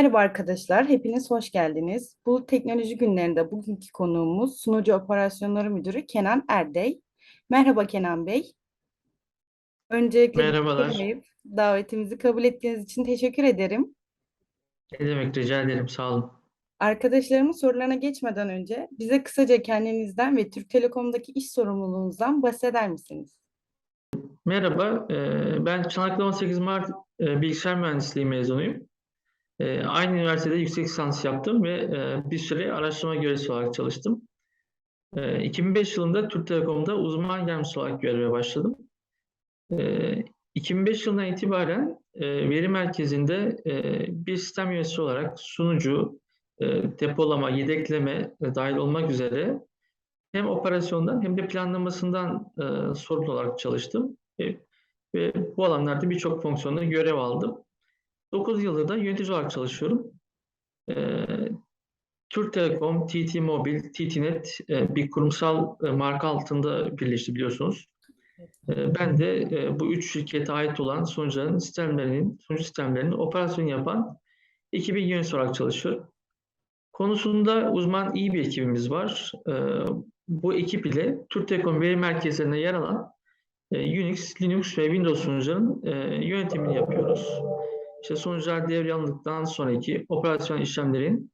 Merhaba arkadaşlar, hepiniz hoş geldiniz. Bu teknoloji günlerinde bugünkü konuğumuz Sunucu Operasyonları Müdürü Kenan Erdey. Merhaba Kenan Bey. Öncelikle Merhabalar. kırmayıp davetimizi kabul ettiğiniz için teşekkür ederim. Ne demek rica ederim sağ olun. Arkadaşlarımın sorularına geçmeden önce bize kısaca kendinizden ve Türk Telekom'daki iş sorumluluğunuzdan bahseder misiniz? Merhaba, ben Çanakkale 18 Mart Bilgisayar Mühendisliği mezunuyum. E, Aynı üniversitede yüksek lisans yaptım ve e, bir süre araştırma görevlisi olarak çalıştım. E, 2005 yılında Türk Telekom'da uzman yardımcısı olarak göreve başladım. E, 2005 yılından itibaren e, veri merkezinde e, bir sistem yöneticisi olarak sunucu, e, depolama, yedekleme e, dahil olmak üzere hem operasyondan hem de planlamasından e, sorumlu olarak çalıştım. E, ve bu alanlarda birçok fonksiyonda görev aldım. 9 yıldır da yönetici olarak çalışıyorum. E, Türk Telekom, TT Mobil, TTNet e, bir kurumsal e, marka altında birleşti biliyorsunuz. E, ben de e, bu üç şirkete ait olan sunucuların sistemlerinin, sunucu sistemlerinin operasyon yapan ekibin yöneticisi olarak çalışıyorum. Konusunda uzman iyi bir ekibimiz var. Bu ekip ile Türk Telekom veri merkezlerinde yer alan Unix, Linux ve Windows sunucuların yönetimini yapıyoruz. İşte sunucular devreye alındıktan sonraki operasyon işlemlerin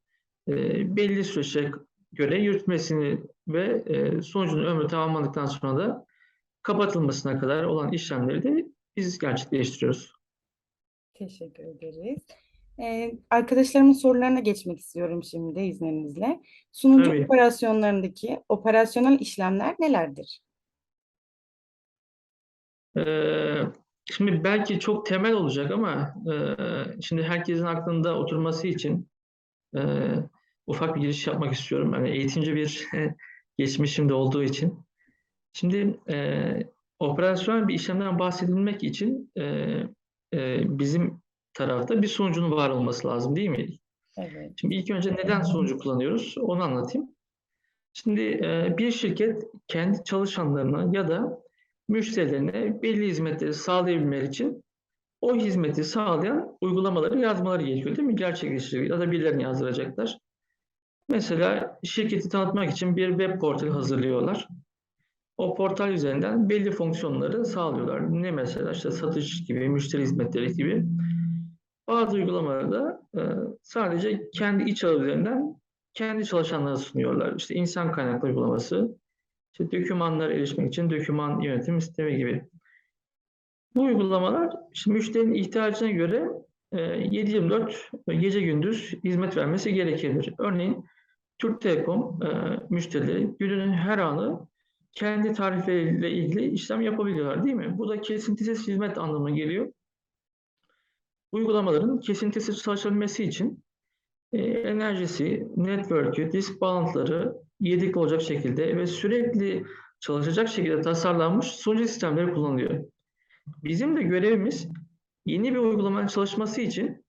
e, belli süreçe göre yürütmesini ve e, sonucun ömrü tamamlandıktan sonra da kapatılmasına kadar olan işlemleri de biz gerçekleştiriyoruz. Teşekkür ederiz. Ee, arkadaşlarımın sorularına geçmek istiyorum şimdi izninizle. Sunucu Tabii. operasyonlarındaki operasyonel işlemler nelerdir? Ee, şimdi belki çok temel olacak ama e, şimdi herkesin aklında oturması için e, ufak bir giriş yapmak istiyorum. Yani eğitimci bir geçmişim de olduğu için. Şimdi e, operasyonel bir işlemden bahsedilmek için e, e, bizim tarafta bir sunucunun var olması lazım değil mi? Evet. Şimdi ilk önce neden sunucu kullanıyoruz onu anlatayım. Şimdi e, bir şirket kendi çalışanlarına ya da müşterilerine belli hizmetleri sağlayabilmeleri için o hizmeti sağlayan uygulamaları yazmaları gerekiyor değil mi? Gerçekleştirecek ya da birilerini yazdıracaklar. Mesela şirketi tanıtmak için bir web portal hazırlıyorlar. O portal üzerinden belli fonksiyonları sağlıyorlar. Ne mesela işte satış gibi, müşteri hizmetleri gibi. Bazı uygulamaları da e, sadece kendi iç ağı üzerinden kendi çalışanlarına sunuyorlar. İşte insan kaynaklı uygulaması, işte dokümanlara erişmek için doküman yönetim sistemi gibi. Bu uygulamalar işte müşterinin ihtiyacına göre e, 7/24 gece gündüz hizmet vermesi gerekir. Örneğin Türk Telekom e, müşterileri günün her anı kendi tarifleriyle ilgili işlem yapabiliyorlar değil mi? Bu da kesintisiz hizmet anlamına geliyor. Uygulamaların kesintisiz çalışabilmesi için e, enerjisi, network'ü, disk bağlantıları yedekli olacak şekilde ve sürekli çalışacak şekilde tasarlanmış sunucu sistemleri kullanılıyor. Bizim de görevimiz yeni bir uygulamanın çalışması için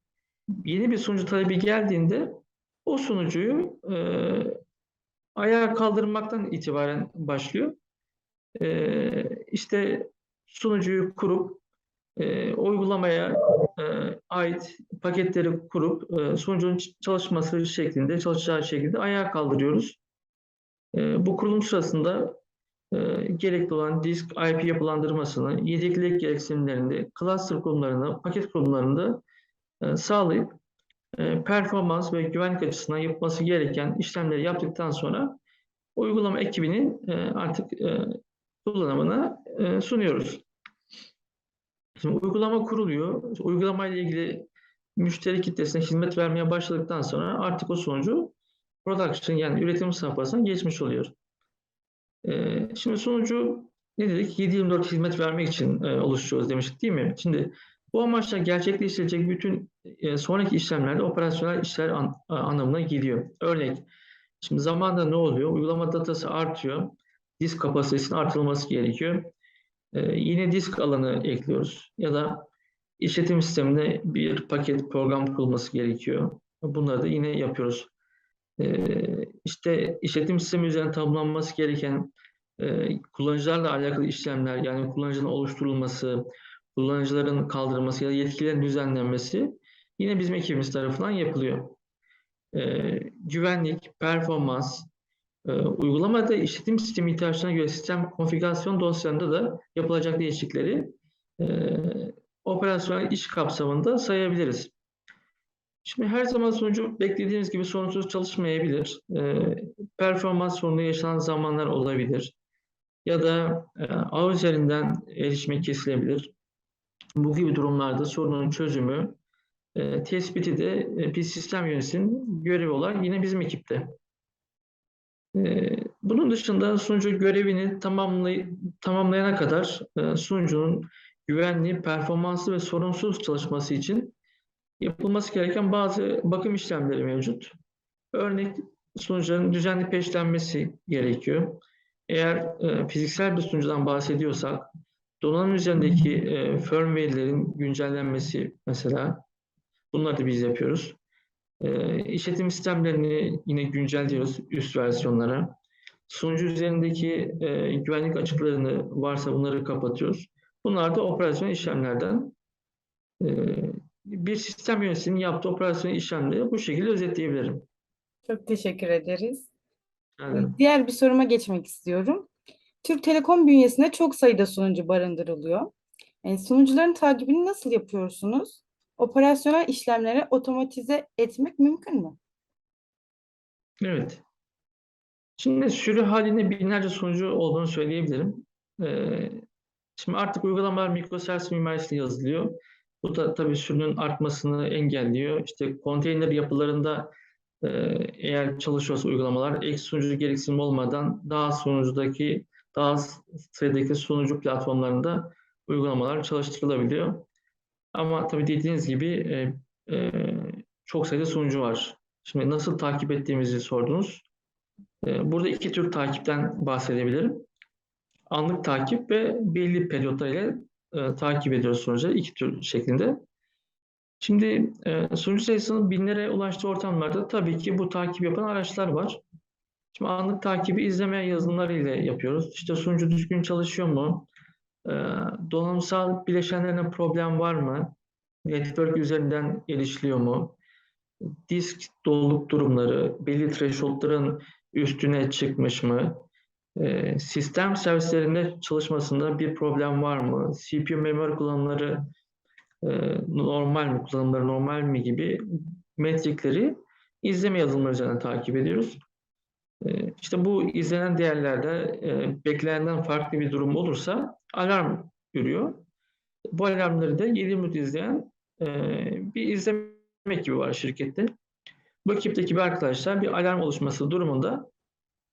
yeni bir sunucu talebi geldiğinde o sunucuyu e, ayağa kaldırmaktan itibaren başlıyor. E, işte sunucuyu kurup e, uygulamaya e, ait paketleri kurup e, sunucunun çalışması şeklinde, çalışacağı şekilde ayağa kaldırıyoruz. E, bu kurulum sırasında e, gerekli olan disk IP yapılandırmasını, yedeklilik gereksinimlerini, cluster kurumlarını, paket kurumlarını e, sağlayıp e, performans ve güvenlik açısından yapması gereken işlemleri yaptıktan sonra uygulama ekibinin artık e, kullanımına sunuyoruz. Şimdi uygulama kuruluyor. Uygulama ile ilgili müşteri kitlesine hizmet vermeye başladıktan sonra artık o sonucu production yani üretim safhasına geçmiş oluyor. Ee, şimdi sonucu ne dedik? 7-24 hizmet vermek için e, oluşturuyoruz demiştik değil mi? Şimdi bu amaçla gerçekleştirilecek bütün e, sonraki işlemlerde operasyonel işler an, anlamına geliyor. Örnek, şimdi zamanda ne oluyor? Uygulama datası artıyor. Disk kapasitesinin artırılması gerekiyor. Yine disk alanı ekliyoruz ya da işletim sistemine bir paket program kurulması gerekiyor. Bunları da yine yapıyoruz. Ee, işte işletim sistemi üzerine tamamlanması gereken e, kullanıcılarla alakalı işlemler yani kullanıcının oluşturulması, kullanıcıların kaldırılması ya da yetkilerin düzenlenmesi yine bizim ekibimiz tarafından yapılıyor. Ee, güvenlik, performans, e, uygulamada işletim sistemi ihtiyaçlarına göre sistem konfigürasyon dosyalarında da yapılacak değişiklikleri e, operasyonel iş kapsamında sayabiliriz. Şimdi her zaman sonucu beklediğiniz gibi sorunsuz çalışmayabilir. E, performans sorunu yaşanan zamanlar olabilir. Ya da e, ağ üzerinden erişime kesilebilir. Bu gibi durumlarda sorunun çözümü, e, tespiti de e, bir sistem yöneticisinin görevi olarak yine bizim ekipte. E, bunun dışında sunucu görevini tamamlay tamamlayana kadar e, sunucunun güvenli, performanslı ve sorunsuz çalışması için yapılması gereken bazı bakım işlemleri mevcut. Örnek sunucuların düzenli peşlenmesi gerekiyor. Eğer e, fiziksel bir sunucudan bahsediyorsak donanım üzerindeki e, firmware'lerin güncellenmesi mesela bunları da biz yapıyoruz. E, işletim sistemlerini yine güncelliyoruz üst versiyonlara. Sunucu üzerindeki e, güvenlik açıklarını varsa bunları kapatıyoruz. Bunlar da operasyon işlemlerden e, bir sistem yöneticisinin yaptığı operasyon işlemleri bu şekilde özetleyebilirim. Çok teşekkür ederiz. Yani, Diğer bir soruma geçmek istiyorum. Türk Telekom bünyesinde çok sayıda sunucu barındırılıyor. Yani sunucuların takibini nasıl yapıyorsunuz? Operasyonel işlemleri otomatize etmek mümkün mü? evet. Şimdi sürü halinde binlerce sunucu olduğunu söyleyebilirim. Ee, şimdi artık uygulamalar mikroservis mimarisiyle yazılıyor. Bu da tabii sürünün artmasını engelliyor. İşte konteyner yapılarında e, eğer çalışıyorsa uygulamalar ek sunucu gereksinim olmadan daha sunucudaki daha az sayıdaki sunucu platformlarında uygulamalar çalıştırılabiliyor. Ama tabii dediğiniz gibi e, e, çok sayıda sunucu var. Şimdi nasıl takip ettiğimizi sordunuz. E, burada iki tür takipten bahsedebilirim. Anlık takip ve belli periyotlarıyla e, takip ediyoruz sonuçları iki tür şeklinde. Şimdi e, sunucu sayısının binlere ulaştığı ortamlarda tabii ki bu takip yapan araçlar var. Şimdi anlık takibi izleme yazılımları ile yapıyoruz. İşte sunucu düzgün çalışıyor mu? E, donanımsal bileşenlerine problem var mı? Network üzerinden erişiliyor mu? Disk doluluk durumları, belli thresholdların üstüne çıkmış mı? E, sistem servislerinde çalışmasında bir problem var mı? CPU memori kullanımları e, normal mi, kullanımları normal mi gibi metrikleri izleme yazılımları üzerinden takip ediyoruz. E, işte bu izlenen değerlerde e, beklenenden farklı bir durum olursa alarm görüyor. Bu alarmları da 7 minut izleyen e, bir izleme ekibi var şirkette. Bu ekipteki bir arkadaşlar bir alarm oluşması durumunda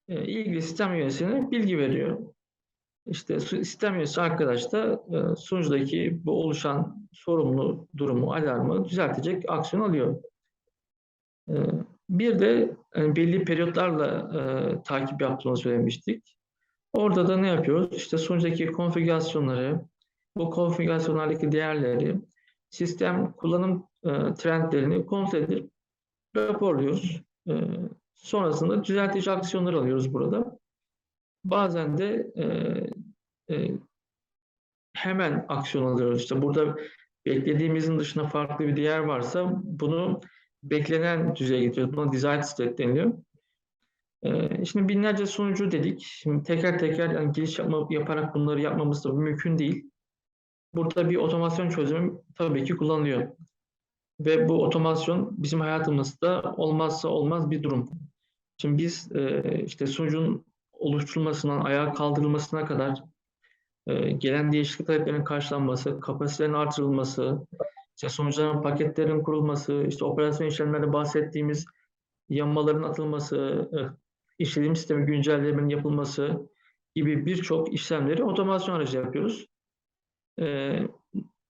e, ilgili sistem yöneticisine bilgi veriyor. İşte sistem yöneticisi arkadaş da e, sunucudaki bu oluşan sorumlu durumu, alarmı düzeltecek aksiyon alıyor. E, bir de yani belli periyotlarla e, takip yaptığımızı söylemiştik. Orada da ne yapıyoruz? İşte sunucudaki konfigürasyonları, bu konfigürasyonlardaki değerleri, sistem kullanım e, trendlerini kontrol edip raporluyoruz. Sonrasında düzeltici aksiyonlar alıyoruz burada. Bazen de e, e, hemen aksiyon alıyoruz. İşte burada beklediğimizin dışında farklı bir değer varsa bunu beklenen düzeye getiriyoruz. Buna desired state deniliyor. Ee, şimdi binlerce sunucu dedik. Şimdi teker teker yani giriş yapma, yaparak bunları yapmamız da mümkün değil. Burada bir otomasyon çözümü tabii ki kullanılıyor. Ve bu otomasyon bizim hayatımızda olmazsa olmaz bir durum. Şimdi biz e, işte sunucunun oluşturulmasından ayağa kaldırılmasına kadar e, gelen değişiklik taleplerinin karşılanması, kapasitelerin artırılması, işte sonuçların paketlerin kurulması, işte operasyon işlemlerinde bahsettiğimiz yanmaların atılması, e, işletim sistemi güncellemenin yapılması gibi birçok işlemleri otomasyon aracı yapıyoruz. E,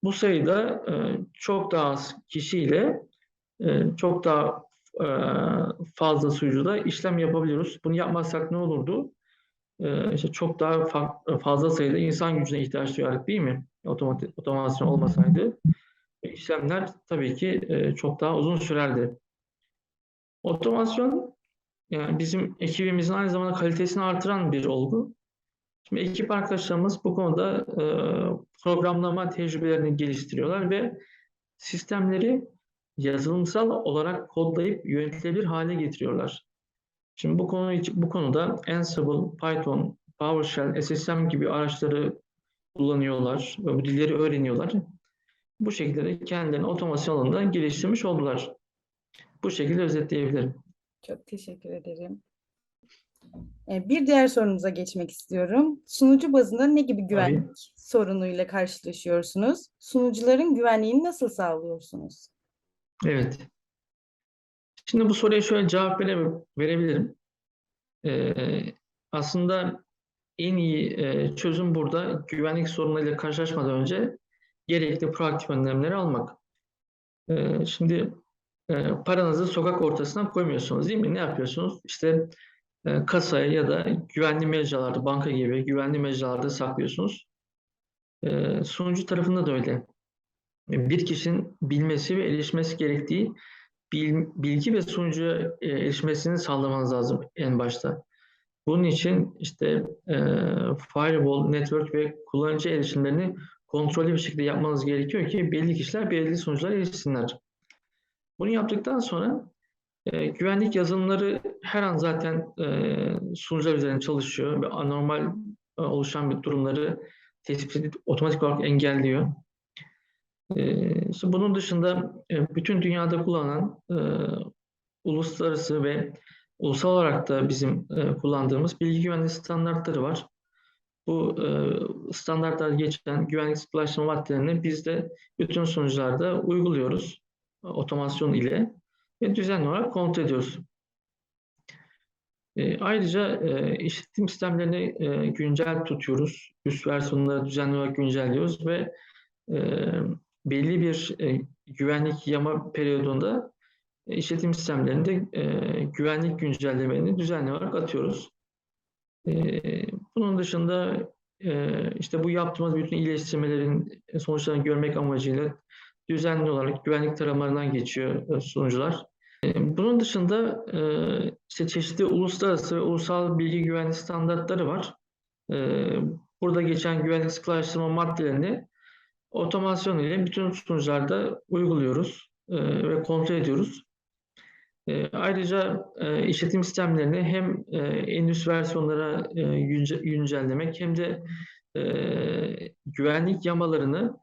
bu sayıda e, çok daha az kişiyle e, çok daha e, fazla suyucuda işlem yapabiliyoruz. Bunu yapmazsak ne olurdu? E, işte çok daha fazla sayıda insan gücüne ihtiyaç duyardık değil mi? Otomatik, otomasyon olmasaydı işlemler tabii ki e, çok daha uzun sürerdi. Otomasyon yani bizim ekibimizin aynı zamanda kalitesini artıran bir olgu. Şimdi ekip arkadaşlarımız bu konuda e, programlama tecrübelerini geliştiriyorlar ve sistemleri yazılımsal olarak kodlayıp yönetilebilir hale getiriyorlar. Şimdi bu konu bu konuda Ansible, Python, PowerShell, SSM gibi araçları kullanıyorlar ve bu dilleri öğreniyorlar. Bu şekilde de kendilerini otomasyon alanında geliştirmiş oldular. Bu şekilde özetleyebilirim. Çok teşekkür ederim. E, Bir diğer sorumuza geçmek istiyorum. Sunucu bazında ne gibi güvenlik sorunuyla karşılaşıyorsunuz? Sunucuların güvenliğini nasıl sağlıyorsunuz? Evet. Şimdi bu soruya şöyle cevap vere- verebilirim. Ee, aslında en iyi e, çözüm burada güvenlik sorunlarıyla karşılaşmadan önce gerekli proaktif önlemleri almak. Ee, şimdi e, paranızı sokak ortasına koymuyorsunuz değil mi? Ne yapıyorsunuz? İşte kasaya ya da güvenli mecralarda, banka gibi güvenli mecralarda saklıyorsunuz. Ee, sunucu tarafında da öyle. Bir kişinin bilmesi ve erişmesi gerektiği bil- bilgi ve sunucuya e, erişmesini sağlamanız lazım en başta. Bunun için işte e, firewall, network ve kullanıcı erişimlerini kontrollü bir şekilde yapmanız gerekiyor ki belli kişiler belirli sunuculara erişsinler. Bunu yaptıktan sonra e, güvenlik yazılımları her an zaten e, sunucular üzerinde çalışıyor ve anormal e, oluşan bir durumları tespit edip otomatik olarak engelliyor. İşte bunun dışında e, bütün dünyada kullanılan e, uluslararası ve ulusal olarak da bizim e, kullandığımız bilgi güvenliği standartları var. Bu e, standartlar geçen güvenlik sıkılaştırma maddelerini biz de bütün sunucularda uyguluyoruz e, otomasyon ile ve düzenli olarak kontrol ediyoruz. E, ayrıca e, işletim sistemlerini e, güncel tutuyoruz. Üst versiyonları düzenli olarak güncelliyoruz ve e, belli bir e, güvenlik yama periyodunda e, işletim sistemlerinde e, güvenlik güncellemelerini düzenli olarak atıyoruz. E, bunun dışında e, işte bu yaptığımız bütün iyileştirmelerin sonuçlarını görmek amacıyla düzenli olarak güvenlik taramalarından geçiyor e, sunucular. E, bunun dışında e, işte çeşitli uluslararası ve ulusal bilgi güvenlik standartları var. E, burada geçen güvenlik sıkılaştırma maddelerini otomasyon ile bütün sunucularda uyguluyoruz e, ve kontrol ediyoruz. E, ayrıca e, işletim sistemlerini hem e, en üst versiyonlara günce- güncellemek hem de güvenlik yamalarını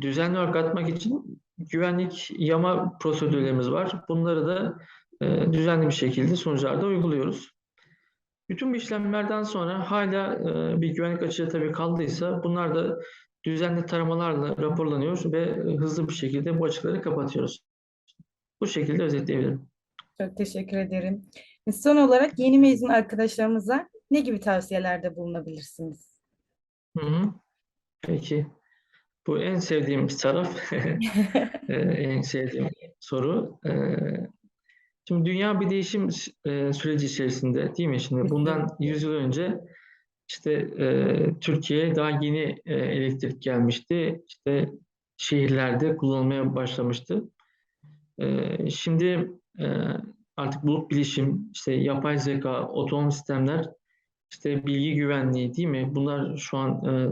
düzenli olarak atmak için güvenlik yama prosedürlerimiz var. Bunları da e, düzenli bir şekilde sunucularda uyguluyoruz. Bütün bu işlemlerden sonra hala e, bir güvenlik açığı tabii kaldıysa bunlar da düzenli taramalarla raporlanıyor ve hızlı bir şekilde bu açıkları kapatıyoruz. Bu şekilde özetleyebilirim. Çok teşekkür ederim. Son olarak yeni mezun arkadaşlarımıza ne gibi tavsiyelerde bulunabilirsiniz? Hı hı. Peki. Bu en sevdiğim bir taraf. Ee, en sevdiğim soru. Ee, Şimdi dünya bir değişim e, süreci içerisinde değil mi? Şimdi bundan 100 yıl önce işte e, Türkiye'ye daha yeni e, elektrik gelmişti. İşte şehirlerde kullanılmaya başlamıştı. E, şimdi e, artık bulut bilişim, işte yapay zeka, otonom sistemler, işte bilgi güvenliği değil mi? Bunlar şu an e,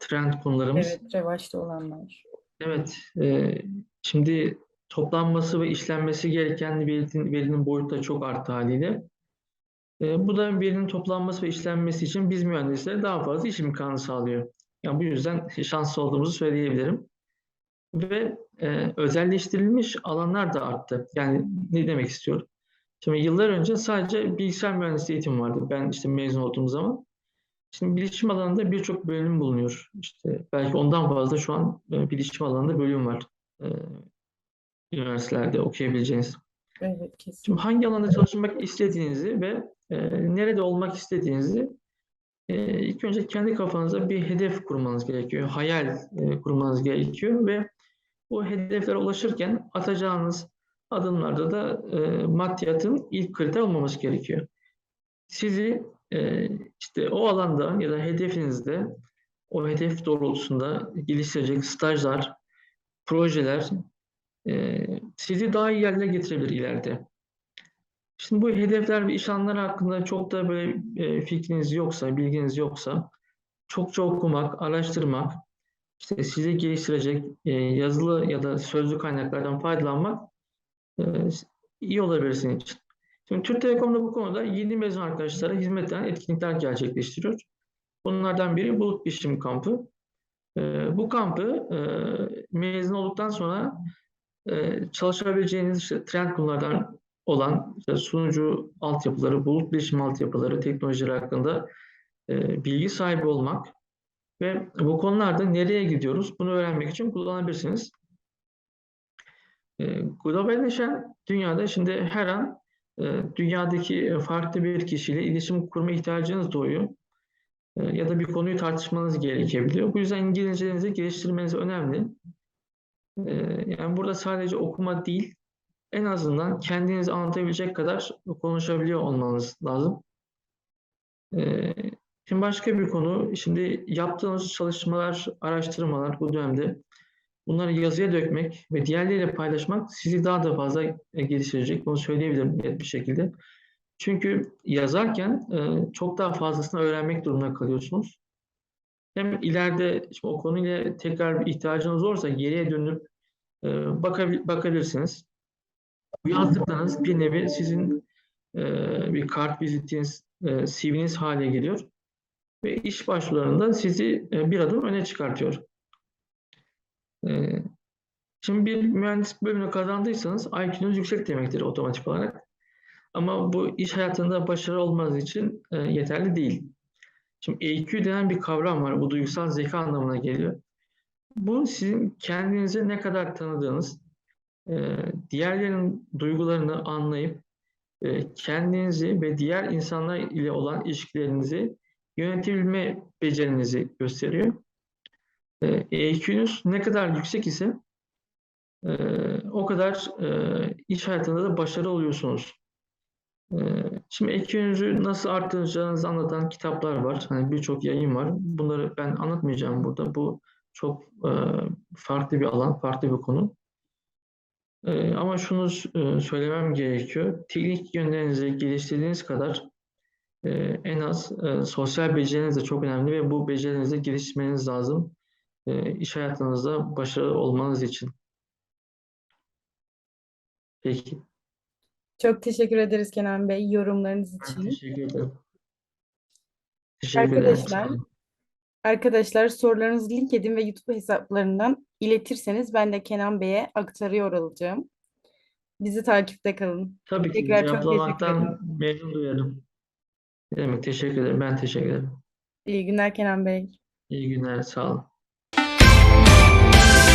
trend konularımız. Evet, revaçta olanlar. Evet, e, şimdi toplanması ve işlenmesi gereken verinin, verinin boyutu da çok arttı haliyle. E, bu da verinin toplanması ve işlenmesi için biz mühendislere daha fazla iş imkanı sağlıyor. Yani bu yüzden şanslı olduğumuzu söyleyebilirim. Ve e, özelleştirilmiş alanlar da arttı. Yani ne demek istiyorum? Şimdi yıllar önce sadece bilgisayar mühendisliği eğitimi vardı. Ben işte mezun olduğum zaman. Şimdi bilişim alanında birçok bölüm bulunuyor. İşte belki ondan fazla şu an e, bilişim alanında bölüm var. E, üniversitelerde okuyabileceğiniz. Evet, kesin. Şimdi hangi alanda çalışmak istediğinizi ve e, nerede olmak istediğinizi ilk önce kendi kafanıza bir hedef kurmanız gerekiyor. Hayal kurmanız gerekiyor ve bu hedeflere ulaşırken atacağınız adımlarda da maddiyatın ilk kriter olmaması gerekiyor. Sizi e, işte o alanda ya da hedefinizde o hedef doğrultusunda geliştirecek stajlar, projeler e, sizi daha iyi yerlere getirebilir ileride. Şimdi bu hedefler ve iş alanları hakkında çok da böyle e, fikriniz yoksa, bilginiz yoksa çokça okumak, araştırmak, işte sizi geliştirecek e, yazılı ya da sözlü kaynaklardan faydalanmak iyi olabilir senin için. Şimdi Türk Telekom da bu konuda yeni mezun arkadaşlara hizmet eden etkinlikler gerçekleştiriyor. Bunlardan biri Bulut Bilişim Kampı. E, bu kampı e, mezun olduktan sonra e, çalışabileceğiniz işte trend konulardan olan işte sunucu altyapıları, bulut bilişim altyapıları, teknolojileri hakkında e, bilgi sahibi olmak ve bu konularda nereye gidiyoruz bunu öğrenmek için kullanabilirsiniz. E, globalleşen dünyada şimdi her an dünyadaki farklı bir kişiyle iletişim kurma ihtiyacınız doğuyor. E, ya da bir konuyu tartışmanız gerekebiliyor. Bu yüzden İngilizcenizi geliştirmeniz önemli. E, yani burada sadece okuma değil, en azından kendinizi anlatabilecek kadar konuşabiliyor olmanız lazım. E, şimdi başka bir konu, şimdi yaptığınız çalışmalar, araştırmalar bu dönemde bunları yazıya dökmek ve diğerleriyle paylaşmak sizi daha da fazla e, geliştirecek. Bunu söyleyebilirim net bir şekilde. Çünkü yazarken e, çok daha fazlasını öğrenmek durumunda kalıyorsunuz. Hem ileride işte o konuyla tekrar bir ihtiyacınız olursa geriye dönüp e, bakabil- bakabilirsiniz. Bu yazdıklarınız bir nevi sizin bir kart vizitiniz, CV'niz hale geliyor ve iş başvurularında sizi bir adım öne çıkartıyor. E, şimdi bir mühendislik bölümünü kazandıysanız IQ'nuz yüksek demektir otomatik olarak. Ama bu iş hayatında başarı olmanız için e, yeterli değil. Şimdi EQ denen bir kavram var. Bu duygusal zeka anlamına geliyor. Bu sizin kendinizi ne kadar tanıdığınız, e, diğerlerinin duygularını anlayıp e, kendinizi ve diğer insanlar ile olan ilişkilerinizi yönetebilme becerinizi gösteriyor. E, EQ'nüz ne kadar yüksek ise e, o kadar e, iş hayatında da başarılı oluyorsunuz. E, Şimdi EQ'nüzü nasıl arttıracağınızı anlatan kitaplar var. Hani birçok yayın var. Bunları ben anlatmayacağım burada. Bu çok e, farklı bir alan, farklı bir konu. E, ama şunu e, söylemem gerekiyor. Teknik yönlerinizi geliştirdiğiniz kadar e, en az e, sosyal beceriniz de çok önemli ve bu becerinizi geliştirmeniz lazım. E, iş hayatınızda başarılı olmanız için. Peki. Çok teşekkür ederiz Kenan Bey yorumlarınız Ben için. teşekkür ederim. Teşekkür ederim. Arkadaşlar, olun. arkadaşlar sorularınızı LinkedIn ve YouTube hesaplarından iletirseniz ben de Kenan Bey'e aktarıyor olacağım. Bizi takipte kalın. Tabii ki Tekrar çok teşekkür ederim. memnun duyarım. Demek teşekkür ederim. Ben teşekkür ederim. İyi günler Kenan Bey. İyi günler. Sağ olun. Yeah.